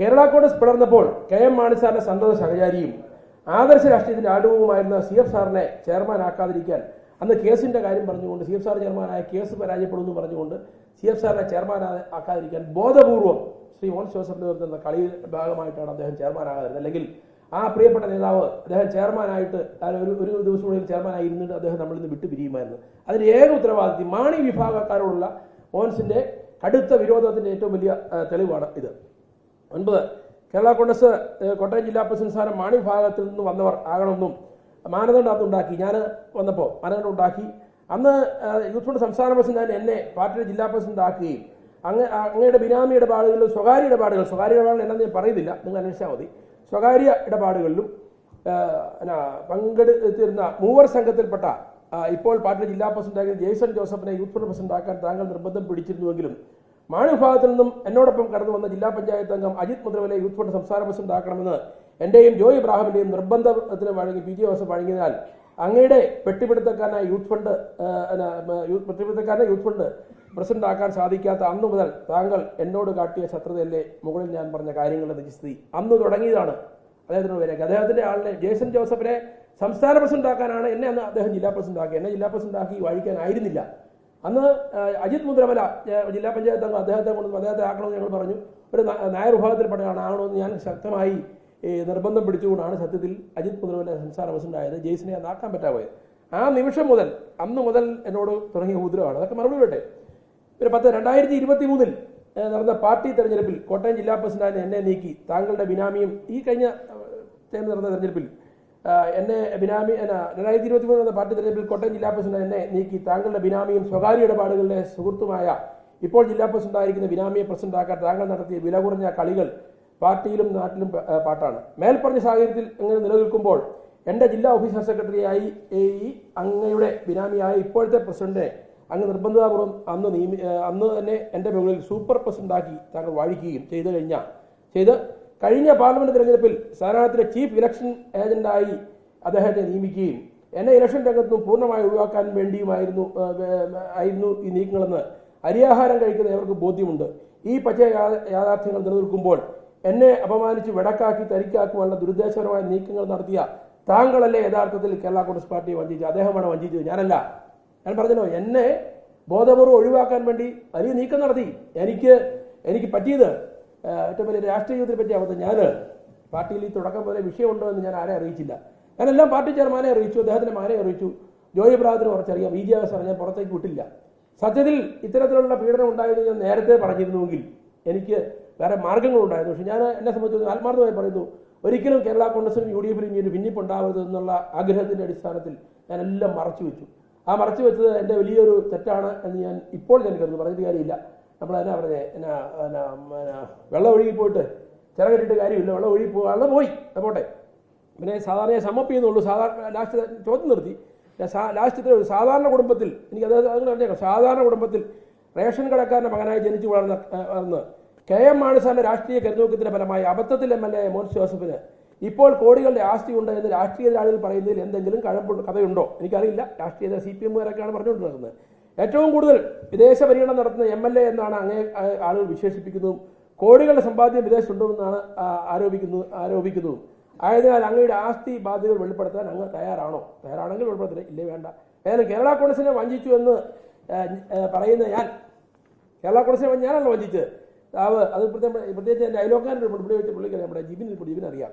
കേരള കോൺഗ്രസ് പിളർന്നപ്പോൾ K M Mani സാറിന്റെ സന്തത സഹചാരിയും ആദർശ രാഷ്ട്രീയത്തിന്റെ ആടുവുമായിരുന്ന സി എഫ് സാറിനെ ചെയർമാനാക്കാതിരിക്കാൻ അന്ന് കേസിന്റെ കാര്യം പറഞ്ഞുകൊണ്ട് സി എഫ് സാർ ചെയർമാനായ കേസ് പരാജയപ്പെടുമെന്ന് പറഞ്ഞുകൊണ്ട് സി എഫ് സാറിനെ ചെയർമാൻ ആക്കാതിരിക്കാൻ ബോധപൂർവം ശ്രീ മോൻ ജോസഫിന്റെ നേതൃത്വം കളിയിൽ ഭാഗമായിട്ടാണ് അദ്ദേഹം ചെയർമാനാകാതിരുന്നത് അല്ലെങ്കിൽ ആ പ്രിയപ്പെട്ട നേതാവ് അദ്ദേഹം ചെയർമാനായിട്ട് ഒരു ഒരു ദിവസം കൂടി ചെയർമാനായി ഇരുന്നിട്ട് അദ്ദേഹം നമ്മളിൽ നിന്ന് വിട്ടുപിരിയുമായിരുന്നു. അതിന് ഏക ഉത്തരവാദിത്വം മാണി വിഭാഗക്കാരോടുള്ള മോൻസിന്റെ കടുത്ത വിരോധത്തിന്റെ ഏറ്റവും വലിയ തെളിവാണ് ഇത്. ഒൻപത്. കേരള കോൺഗ്രസ് കോട്ടയം ജില്ലാ പ്രസിഡന്റ് സ്ഥാനം മാണി ഭാഗത്തിൽ നിന്ന് വന്നവർ ആകണമെന്നും മാനദണ്ഡം അന്ന് ഉണ്ടാക്കി ഞാൻ വന്നപ്പോൾ മാനദണ്ഡം ഉണ്ടാക്കി. അന്ന് യൂത്ത് സംസ്ഥാന പ്രസിഡന്റ് എന്നെ പാർട്ടിയുടെ ജില്ലാ പ്രസിഡന്റ് ആക്കുകയും അങ്ങ് അങ്ങയുടെ ബിനാമി ഇടപാടുകളിലും സ്വകാര്യ ഇടപാടുകൾ സ്വകാര്യ ഇടപാടുകൾ എന്നാന്ന് ഞാൻ പറയുന്നില്ല നിങ്ങൾ അന്വേഷിച്ചാൽ മതി. സ്വകാര്യ ഇടപാടുകളിലും പങ്കെടുത്തിരുന്ന മൂവർ സംഘത്തിൽപ്പെട്ട ഇപ്പോൾ പാർട്ടിയുടെ ജില്ലാ പ്രസിഡന്റായ ജെയ്സൺ ജോസഫിനെ യൂത്ത് ഫണ്ട് പ്രസിഡന്റ് ആക്കാൻ താങ്കൾ നിർബന്ധം പിടിച്ചിരുന്നുവെങ്കിലും മാണി വിഭാഗത്തിൽ നിന്നും എന്നോടൊപ്പം കടന്നു വന്ന ജില്ലാ പഞ്ചായത്ത് അംഗം അജിത് മുദ്രവലെ യൂത്ത് ഫണ്ട് സംസ്ഥാന പ്രസിഡന്റ് ആക്കണമെന്ന് എന്റെയും ജോയ് ഇബ്രാഹിമിന്റെയും നിർബന്ധത്തിന് വഴങ്ങി പി ജെ ജോസഫ് വഴങ്ങിയതിനാൽ അങ്ങയുടെ പെട്ടിപിടുത്തക്കാരനായ യൂത്ത് ഫണ്ട് പെട്ടിപിടുത്തക്കാരനെ യൂത്ത് ഫണ്ട് പ്രസിഡന്റ് ആക്കാൻ സാധിക്കാത്ത അന്നു മുതൽ താങ്കൾ എന്നോട് കാട്ടിയ ശത്രുതയല്ലേ മുകളിൽ ഞാൻ പറഞ്ഞ കാര്യങ്ങളുടെ നിജസ്ഥിതി. അന്ന് തുടങ്ങിയതാണ് അദ്ദേഹത്തിനോട് വരിക അദ്ദേഹത്തിന്റെ ആളിനെ ജേസൺ ജോസഫിനെ സംസ്ഥാന പ്രസിഡന്റ് ആക്കാനാണ് എന്നെ അന്ന് അദ്ദേഹം ജില്ലാ പ്രസിഡന്റ് ആക്കി. എന്നെ ജില്ലാ പ്രസിഡന്റ് ആക്കി വാഴിക്കാനായിരുന്നില്ല. അന്ന് അജിത് മുദ്രമല ജില്ലാ പഞ്ചായത്ത് അംഗം അദ്ദേഹത്തെ കൊണ്ട് അദ്ദേഹത്തെ ആക്കണമെന്ന് ഞങ്ങൾ പറഞ്ഞു. ഒരു നായർ ആണോ ആകണമെന്ന് ഞാൻ ശക്തമായി നിർബന്ധം പിടിച്ചുകൊണ്ടാണ് സത്യത്തിൽ അജിത് മുദ്രമല സംസ്ഥാന പ്രസിഡന്റ് ആയത് ജെയ്സിനെ അന്ന് ആക്കാൻ ആ നിമിഷം മുതൽ അന്ന് മുതൽ എന്നോട് തുടങ്ങിയ ഉദ്രവാണ്. അതൊക്കെ മറുപടി വേട്ടെ പിന്നെ പത്ത് രണ്ടായിരത്തി ഇരുപത്തി മൂന്നിൽ നടന്ന പാർട്ടി തെരഞ്ഞെടുപ്പിൽ കോട്ടയം ജില്ലാ പ്രസിഡന്റ് എന്നെ നീക്കി. താങ്കളുടെ ബിനാമിയും ഈ കഴിഞ്ഞ നടന്ന തെരഞ്ഞെടുപ്പിൽ എന്നെ ബിനാമി എന്നാ, രണ്ടായിരത്തി ഇരുപത്തി മൂന്ന് നടന്ന പാർട്ടി തെരഞ്ഞെടുപ്പിൽ കോട്ടയം ജില്ലാ പ്രസിഡന്റ് എന്നെ നീക്കി താങ്കളുടെ ബിനാമിയും സ്വകാര്യ ഇടപാടുകളുടെ സുഹൃത്തുമായ ഇപ്പോൾ ജില്ലാ പ്രസിഡന്റ് ആയിരിക്കുന്ന ബിനാമിയെ പ്രസിഡന്റ് ആക്കാൻ താങ്കൾ നടത്തിയ വില കുറഞ്ഞ കളികൾ പാർട്ടിയിലും നാട്ടിലും പാട്ടാണ്. മേൽപ്പറഞ്ഞ സാഹചര്യത്തിൽ ഇങ്ങനെ നിലനിൽക്കുമ്പോൾ എന്റെ ജില്ലാ ഓഫീസർ സെക്രട്ടറിയായി ഈ അങ്ങയുടെ ബിനാമിയായ ഇപ്പോഴത്തെ പ്രസിഡന്റിനെ അങ്ങ് നിർബന്ധതാപൂർവം അന്ന് നിയമി അന്ന് തന്നെ എന്റെ മുകളിൽ സൂപ്പർ പ്രസിഡന്റാക്കി താങ്കൾ വാഴിക്കുകയും ചെയ്തു കഴിഞ്ഞ ചെയ്ത് കഴിഞ്ഞ പാർലമെന്റ് തെരഞ്ഞെടുപ്പിൽ സ്ഥാനാർത്ഥിയുടെ ചീഫ് ഇലക്ഷൻ ഏജന്റായി അദ്ദേഹത്തെ നിയമിക്കുകയും എന്നെ ഇലക്ഷൻ രംഗത്ത് നിന്നും പൂർണമായി ഒഴിവാക്കാൻ വേണ്ടിയുമായിരുന്നു ആയിരുന്നു ഈ നീക്കങ്ങളെന്ന് അരിയാഹാരം കഴിക്കുന്ന ഏവർക്ക് ബോധ്യമുണ്ട്. ഈ പച്ച യാഥാർത്ഥ്യങ്ങൾ നിലനിൽക്കുമ്പോൾ എന്നെ അപമാനിച്ച് വെടക്കാക്കി തരിക്കാക്കുവാനുള്ള ദുരുദ്ദേശപരമായ നീക്കങ്ങൾ നടത്തിയ താങ്കളല്ലേ യഥാർത്ഥത്തിൽ കേരള കോൺഗ്രസ് പാർട്ടിയെ വഞ്ചിച്ചത്? അദ്ദേഹമാണ് വഞ്ചിച്ചത്. ഞാനല്ല. ഞാൻ പറഞ്ഞല്ലോ എന്നെ ബോധപൂർവം ഒഴിവാക്കാൻ വേണ്ടി വലിയ നീക്കം നടത്തി. എനിക്ക് എനിക്ക് പറ്റിയത് ഏറ്റവും വലിയ രാഷ്ട്രീയ ജീവിതത്തെ പറ്റിയ അബദ്ധം ഞാൻ പാർട്ടിയിൽ ഈ തുടക്കം പോലെ വിഷയമുണ്ടോ എന്ന് ഞാൻ ആരെ അറിയിച്ചില്ല. ഞാനെല്ലാം പാർട്ടി ചെയർമാനെ അറിയിച്ചു അദ്ദേഹത്തിന്റെ മാനെ അറിയിച്ചു. ജോയി പ്രാഥത്തിന് കുറച്ചറിയാം. ബി ജെ എസ് ഞാൻ പുറത്തേക്ക് വിട്ടില്ല. സത്യത്തിൽ ഇത്തരത്തിലുള്ള പീഡനം ഉണ്ടായെന്ന് ഞാൻ നേരത്തെ പറഞ്ഞിരുന്നുവെങ്കിൽ എനിക്ക് വേറെ മാർഗങ്ങളുണ്ടായിരുന്നു. പക്ഷെ ഞാൻ എന്നെ സംബന്ധിച്ച് ആത്മാർത്ഥമായി പറയുന്നു ഒരിക്കലും കേരള കോൺഗ്രസിനും യു ഡി എഫിനും ഇനി ഒരു ഭിന്നിപ്പുണ്ടാവരുത് എന്നുള്ള ആഗ്രഹത്തിന്റെ അടിസ്ഥാനത്തിൽ ഞാൻ എല്ലാം മറച്ചു വെച്ചു. ആ മറച്ചു വെച്ചത് എന്റെ വലിയൊരു തെറ്റാണ് എന്ന് ഞാൻ ഇപ്പോൾ ഞാൻ കരുതുന്നു. പറഞ്ഞിട്ട് കാര്യമില്ല. നമ്മൾ എന്നാ പറഞ്ഞേ? എന്നാ എന്നാ എന്നാ വെള്ളം ഒഴുകി പോയിട്ട് ചിറകിട്ടിട്ട് കാര്യമില്ല. വെള്ളം ഒഴുകി പോ വെള്ളം പോയി. പോട്ടെ. പിന്നെ സാധാരണ ഞാൻ സമ്മപ്പ് ചെയ്യുന്നുള്ളൂ സാധാരണ ലാസ്റ്റ് ചോദ്യം നിർത്തി. ലാസ്റ്റ് ഒരു സാധാരണ കുടുംബത്തിൽ എനിക്ക് അത് അത് പറഞ്ഞേക്കാം സാധാരണ കുടുംബത്തിൽ റേഷൻ കടക്കാരന്റെ മകനായി ജനിച്ചു വളർന്ന വളർന്ന് കെ എം മാണിസാറിന്റെ രാഷ്ട്രീയ കരുതൂക്കത്തിന്റെ ഫലമായി അബദ്ധത്തിൽ എം എൽ എ മോൻസ് ജോസഫിന് ഇപ്പോൾ കോടികളുടെ ആസ്തി ഉണ്ട് എന്ന് രാഷ്ട്രീയ ആളുകൾ പറയുന്നതിൽ എന്തെങ്കിലും കഴമ്പുണ്ട് കഥയുണ്ടോ? എനിക്കറിയില്ല. രാഷ്ട്രീയ സി പി എമ്മുകാരൊക്കെയാണ് പറഞ്ഞുകൊണ്ട് നടക്കുന്നത് ഏറ്റവും കൂടുതൽ വിദേശ പര്യടനം നടത്തുന്ന എം എൽ എ എന്നാണ് അങ്ങേ ആളുകൾ വിശേഷിപ്പിക്കുന്നതും കോടികളുടെ സമ്പാദ്യം വിദേശത്തുണ്ടെന്നാണ് ആരോപിക്കുന്നത് ആരോപിക്കുന്നു ആരോപിക്കുന്നതും. ആയതിനാൽ അങ്ങയുടെ ആസ്തി ബാധ്യതകൾ വെളിപ്പെടുത്താൻ അങ്ങ് തയ്യാറാണോ? തയ്യാറാണെങ്കിൽ വെളിപ്പെടുത്തില്ല ഇല്ലേ വേണ്ട. ഏതായാലും കേരള കോൺഗ്രസിനെ വഞ്ചിച്ചു എന്ന് പറയുന്ന ഞാൻ കേരള കോൺഗ്രസിനെ ഞാനല്ല വഞ്ചിച്ചത്. താവ് അത് പ്രത്യേക പ്രത്യേകിച്ച് എന്റെ അയലോക്കാരന്റെ പുള്ളി വെച്ച് പുള്ളിക്കറിയാം നമ്മുടെ ജിബിൻ ജിബിൻ അറിയാം.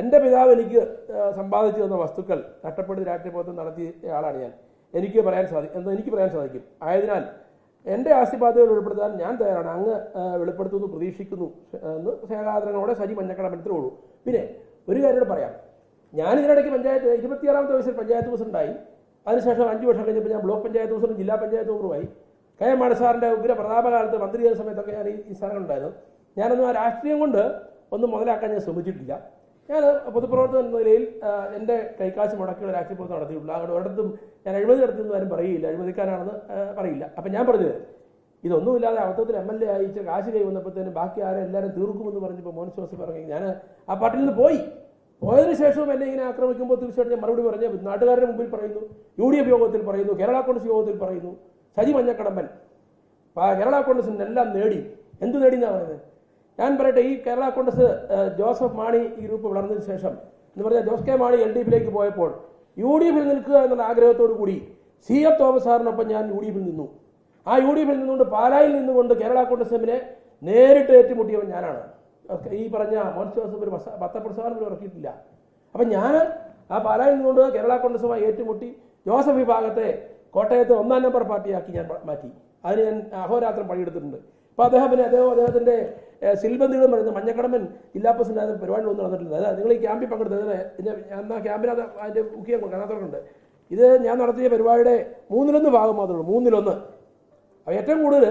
എന്റെ പിതാവ് എനിക്ക് സമ്പാദിച്ചു തന്ന വസ്തുക്കൾ നഷ്ടപ്പെടുത്തി രാഷ്ട്രീയ പ്രവർത്തനം നടത്തിയ ആളാണ് ഞാൻ. എനിക്ക് പറയാൻ സാധിക്കും. എന്ന് എനിക്ക് പറയാൻ സാധിക്കും? ആയതിനാൽ എന്റെ ആസ്തിപാതകൾ വെളിപ്പെടുത്താൻ ഞാൻ തയ്യാറാണ്. അങ്ങ് വെളിപ്പെടുത്തുന്നു പ്രതീക്ഷിക്കുന്നു എന്ന് സ്നേഹാദരങ്ങളോടെ സജി മഞ്ഞക്കട ഉള്ളൂ. പിന്നെ ഒരു കാര്യം പറയാം. ഞാൻ ഇതിനിടയ്ക്ക് പഞ്ചായത്ത് ഇരുപത്തിയാറാമത്തെ വയസ്സിൽ പഞ്ചായത്ത് പ്രസിഡന്റായി അതിനുശേഷം അഞ്ച് വർഷം കഴിഞ്ഞപ്പോൾ ഞാൻ ബ്ലോക്ക് പഞ്ചായത്ത് പ്രസിഡന്റ് ജില്ലാ പഞ്ചായത്ത് മെമ്പറുമായി. കെ എം മാണി സാറിന്റെ ഉഗ്ര പ്രതാപകാലത്ത് മന്ത്രി ചെയ്ത സമയത്തൊക്കെ ഞാൻ ഈ ഈ സ്ഥാനങ്ങളുണ്ടായിരുന്നു. ഞാനൊന്നും ആ രാഷ്ട്രീയം കൊണ്ട് ഒന്നും മുതലാക്കാൻ ഞാൻ ശ്രമിച്ചിട്ടില്ല. ഞാൻ പൊതുപ്രവർത്തകൻ എന്ന നിലയിൽ എന്റെ കൈക്കാശ് മുടക്കിയുള്ള രാഷ്ട്രീയ പ്രവർത്തനം നടത്തിയിട്ടുള്ള അവിടെ ഒരിടത്തും ഞാൻ അഴിമതി നടത്തിയെന്ന് ആരും പറയില്ല. അഴിമതിക്കാരാണെന്ന് പറയില്ല. അപ്പം ഞാൻ പറഞ്ഞത് ഇതൊന്നുമില്ലാതെ അബദ്ധത്തിൽ എം എൽ എ അയച്ച കാശ് കൈ വന്നപ്പോഴത്തേനും ബാക്കി ആരും എല്ലാവരും തീർക്കുമെന്ന് പറഞ്ഞപ്പോൾ മോൻസ് ജോസഫ് പറഞ്ഞു ഞാൻ ആ പാർട്ടിയിൽ നിന്ന് പോയി. പോയതിനു ശേഷവും എന്നെ ഇങ്ങനെ ആക്രമിക്കുമ്പോൾ തീർച്ചയായിട്ടും ഞാൻ മറുപടി പറഞ്ഞു നാട്ടുകാരുടെ മുമ്പിൽ പറയുന്നു യു ഡി എഫ് യോഗത്തിൽ പറയുന്നു കേരള കോൺഗ്രസ് യോഗത്തിൽ പറയുന്നു. സജി മഞ്ഞക്കടമ്പൻ കേരള കോൺഗ്രസിന് എല്ലാം നേടി. എന്ത് നേടി എന്നാണ് പറയുന്നത്? ഞാൻ പറയട്ടെ ഈ കേരള കോൺഗ്രസ് ജോസഫ് മാണി ഈ ഗ്രൂപ്പ് വളർന്നതിന് ശേഷം എന്ന് പറഞ്ഞാൽ Jose K Mani L D എഫിലേക്ക് പോയപ്പോൾ യു ഡി എഫിൽ നിൽക്കുക എന്നുള്ള ആഗ്രഹത്തോടു കൂടി സി എഫ് തോമസ് സാറിനൊപ്പം ഞാൻ യു ഡി എഫിൽ നിന്നു. ആ യു ഡി എഫിൽ നിന്നുകൊണ്ട് പാലായിൽ നിന്നുകൊണ്ട് കേരള കോൺഗ്രസ് എമ്മിനെ നേരിട്ട് ഏറ്റുമുട്ടിയവൻ ഞാനാണ്. ഈ പറഞ്ഞ മോൻസ് ജോസഫ് ഒരു പത്തപ്പുറ പത്രപ്രസ്ഥാനം പോലും ഇറക്കിയിട്ടില്ല. അപ്പം ഞാൻ ആ പാലായിൽ നിന്നുകൊണ്ട് കേരള കോൺഗ്രസുമായി ഏറ്റുമുട്ടി ജോസഫ് വിഭാഗത്തെ കോട്ടയത്തെ ഒന്നാം നമ്പർ പാർട്ടിയാക്കി ഞാൻ മാറ്റി. അതിന് ഞാൻ അഹോരാത്രം പണിയെടുത്തിട്ടുണ്ട്. അപ്പോൾ അദ്ദേഹം പിന്നെ അദ്ദേഹം അദ്ദേഹത്തിന്റെ സിൽബന്ധികളും പറയുന്നത് മഞ്ഞക്കടമ്പൻ ജില്ലാ പ്രസിഡന്റ് പരിപാടിയിൽ ഒന്നും നടന്നിട്ടില്ല. അതായത് നിങ്ങൾ ഈ ക്യാമ്പിൽ പങ്കെടുത്തത് ഞാൻ ആ ക്യാമ്പിനകത്ത് അതിന്റെ ചെയ്യാൻ കാണാത്തവർക്കുണ്ട് ഇത് ഞാൻ നടത്തിയ പരിപാടിയുടെ മൂന്നിലൊന്ന് ഭാഗം മാത്രമേ ഉള്ളൂ. മൂന്നിലൊന്ന്. അപ്പോൾ ഏറ്റവും കൂടുതൽ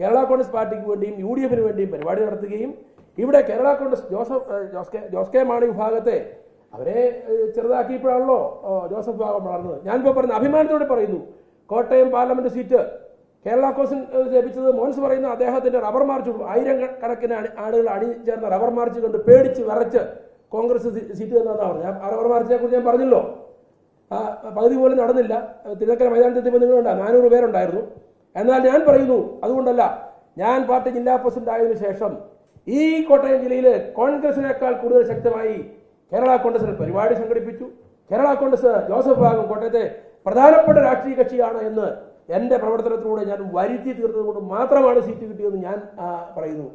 കേരള കോൺഗ്രസ് പാർട്ടിക്ക് വേണ്ടിയും യു ഡി എഫിന് വേണ്ടിയും പരിപാടി നടത്തുകയും ഇവിടെ കേരള കോൺഗ്രസ് ജോസഫ് ജോസ് കെ ജോസ് കെ മാണി വിഭാഗത്തെ അവരെ ചെറുതാക്കിയപ്പോഴാണല്ലോ ജോസഫ് വിഭാഗം വളർന്നത്. ഞാനിപ്പോൾ പറഞ്ഞ അഭിമാനത്തോടെ പറയുന്നു. കോട്ടയം പാർലമെന്റ് സീറ്റ് കേരള കോൺഗ്രസ് ഏഹ്, ലഭിച്ചത് മോൻസ് പറയുന്ന അദ്ദേഹത്തിന്റെ റബ്ബർ മാർച്ച് ആയിരം കണക്കിന് ആളുകൾ അണിചേർന്ന റബ്ബർ മാർച്ച് കണ്ട് പേടിച്ച് വിറച്ച് കോൺഗ്രസ് സീറ്റ് തന്നതാണ് പറഞ്ഞു ആ റബ്ബർ മാർച്ചിനെ കുറിച്ച് ഞാൻ പറഞ്ഞല്ലോ. ആ പകുതി പോലും നടന്നില്ല. തിരുനക്കര മൈതാനത്തിൽ എത്തിയപ്പോൾ നിങ്ങളുണ്ട്. നാനൂറ് പേരുണ്ടായിരുന്നു. എന്നാൽ ഞാൻ പറയുന്നു അതുകൊണ്ടല്ല ഞാൻ പാർട്ടി ജില്ലാ പ്രസിഡന്റ് ആയതിനു ശേഷം ഈ കോട്ടയം ജില്ലയിൽ കോൺഗ്രസിനേക്കാൾ കൂടുതൽ ശക്തമായി കേരള കോൺഗ്രസിന് പരിപാടി സംഘടിപ്പിച്ചു. കേരള കോൺഗ്രസ് ജോസഫ് ഭാഗം കോട്ടയത്തെ പ്രധാനപ്പെട്ട രാഷ്ട്രീയ കക്ഷിയാണ് എന്ന് എന്റെ പ്രവർത്തനത്തിലൂടെ ഞാൻ വരുത്തി തീർത്തത് കൊണ്ട് മാത്രമാണ് സീറ്റ് കിട്ടിയതെന്ന് ഞാൻ പറയുന്നു.